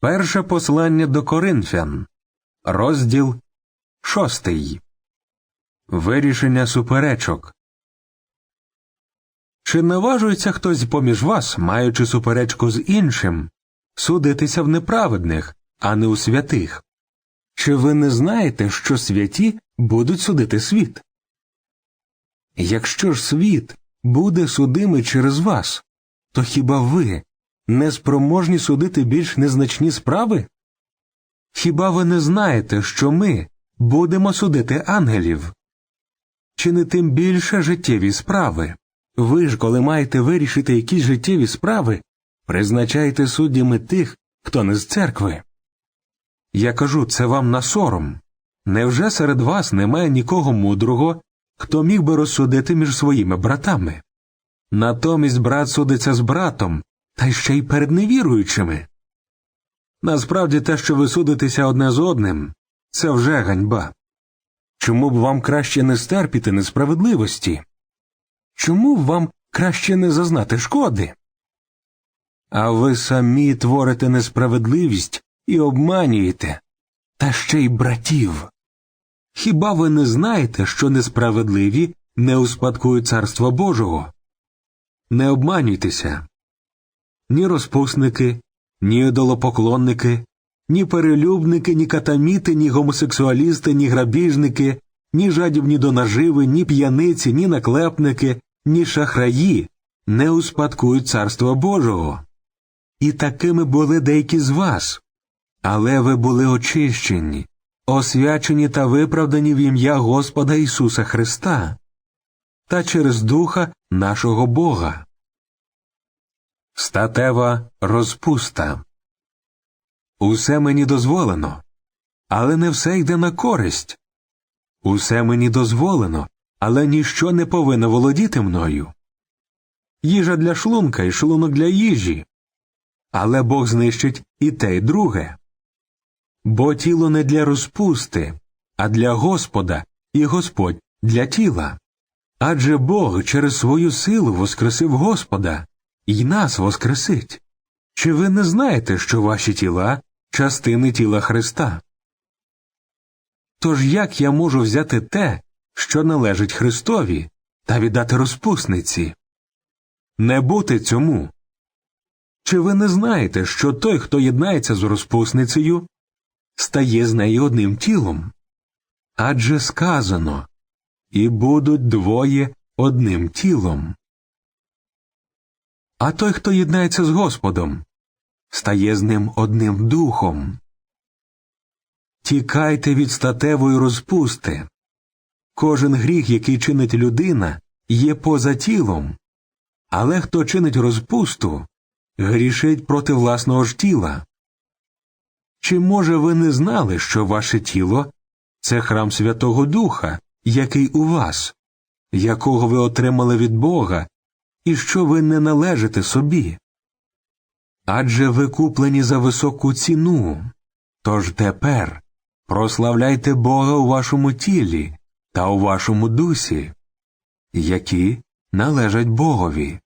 Перше послання до Коринфян, розділ шостий. Вирішення суперечок. Чи наважується хтось поміж вас, маючи суперечку з іншим, судитися в неправедних, а не у святих? Чи ви не знаєте, що святі будуть судити світ? Якщо ж світ буде судимий через вас, то хіба ви не спроможні судити більш незначні справи? Хіба ви не знаєте, що ми будемо судити ангелів? Чи не тим більше життєві справи? Ви ж, коли маєте вирішити якісь життєві справи, призначаєте суддями тих, хто не з церкви. Я кажу це вам на сором. Невже серед вас немає нікого мудрого, хто міг би розсудити між своїми братами? Натомість брат судиться з братом, та ще й перед невіруючими. Насправді те, що ви судитеся одне з одним, це вже ганьба. Чому б вам краще не стерпіти несправедливості? Чому б вам краще не зазнати шкоди? А ви самі творите несправедливість і обманюєте, та ще й братів. Хіба ви не знаєте, що несправедливі не успадкують царства Божого? Не обманюйтеся. Ні розпусники, ні ідолопоклонники, ні перелюбники, ні катаміти, ні гомосексуалісти, ні грабіжники, ні жадібні до наживи, ні п'яниці, ні наклепники, ні шахраї не успадкують царства Божого. І такими були деякі з вас. Але ви були очищені, освячені та виправдані в ім'я Господа Ісуса Христа та через Духа нашого Бога. Статева розпуста. Усе мені дозволено, але не все йде на користь. Усе мені дозволено, але ніщо не повинно володіти мною. Їжа для шлунка і шлунок для їжі. Але Бог знищить і те, й друге. Бо тіло не для розпусти, а для Господа, і Господь для тіла. Адже Бог через свою силу воскресив Господа і нас воскресить. Чи ви не знаєте, що ваші тіла частини тіла Христа? Тож як я можу взяти те, що належить Христові, та віддати розпусниці? Не бути цьому. Чи ви не знаєте, що той, хто єднається з розпусницею, стає з нею одним тілом? Адже сказано і будуть двоє одним тілом. А той, хто єднається з Господом, стає з ним одним духом. Тікайте від статевої розпусти. Кожен гріх, який чинить людина, є поза тілом, але хто чинить розпусту, грішить проти власного ж тіла. Чи, може, ви не знали, що ваше тіло це храм Святого Духа, який у вас, якого ви отримали від Бога, і що ви не належите собі? Адже ви куплені за високу ціну. Тож тепер прославляйте Бога у вашому тілі та у вашому дусі, які належать Богові.